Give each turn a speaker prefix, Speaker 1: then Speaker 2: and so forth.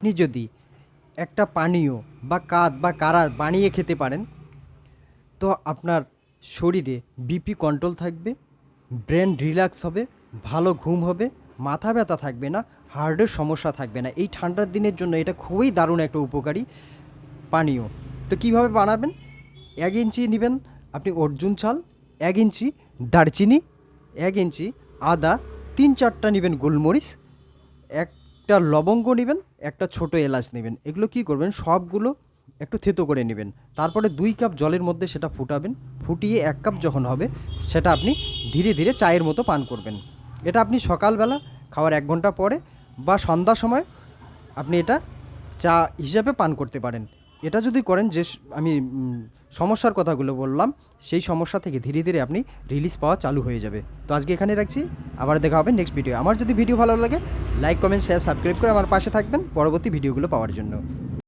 Speaker 1: আপনি যদি একটা পানীয় বা কাত বা কারা বানিয়ে খেতে পারেন, তো আপনার শরীরে বিপি কন্ট্রোল থাকবে ব্রেন রিল্যাক্স হবে, ভালো ঘুম হবে, মাথা ব্যথা থাকবে না হার্টের সমস্যা থাকবে না। এই ঠান্ডার দিনের জন্য এটা খুবই দারুণ একটা উপকারী পানীয়। তো কীভাবে বানাবেন? এক ইঞ্চি নেবেন আপনি অর্জুন চাল, এক ইঞ্চি দারচিনি, এক ইঞ্চি আদা, তিন চারটা নেবেন গোলমরিচ একটা লবঙ্গ নেবেন, একটা ছোট এলাচ নেবেন। এগুলো কি করবেন? সবগুলো একটু থেতো করে নেবেন। তারপরে দুই কাপ জলের মধ্যে সেটা ফুটাবেন। ফুটিয়ে এক কাপ যখন হবে, সেটা আপনি ধীরে ধীরে চায়ের মতো পান করবেন। এটা আপনি সকালবেলা খাওয়ার এক ঘণ্টা পরে বা সন্ধ্যার সময় আপনি এটা চা হিসাবে পান করতে পারেন। এটা যদি করেন যে আমি সমস্যার কথাগুলো বললাম, সেই সমস্যা থেকে ধীরে ধীরে আপনি রিলিজ পাওয়া চালু হয়ে যাবে। তো আজকে এখানে রাখছি, আবার দেখা হবে নেক্সট ভিডিও আমার যদি ভিডিও ভালো লাগে লাইক কমেন্ট শেয়ার সাবস্ক্রাইব করে আমার পাশে থাকবেন। পরবর্তী ভিডিওগুলো পাওয়ার জন্য।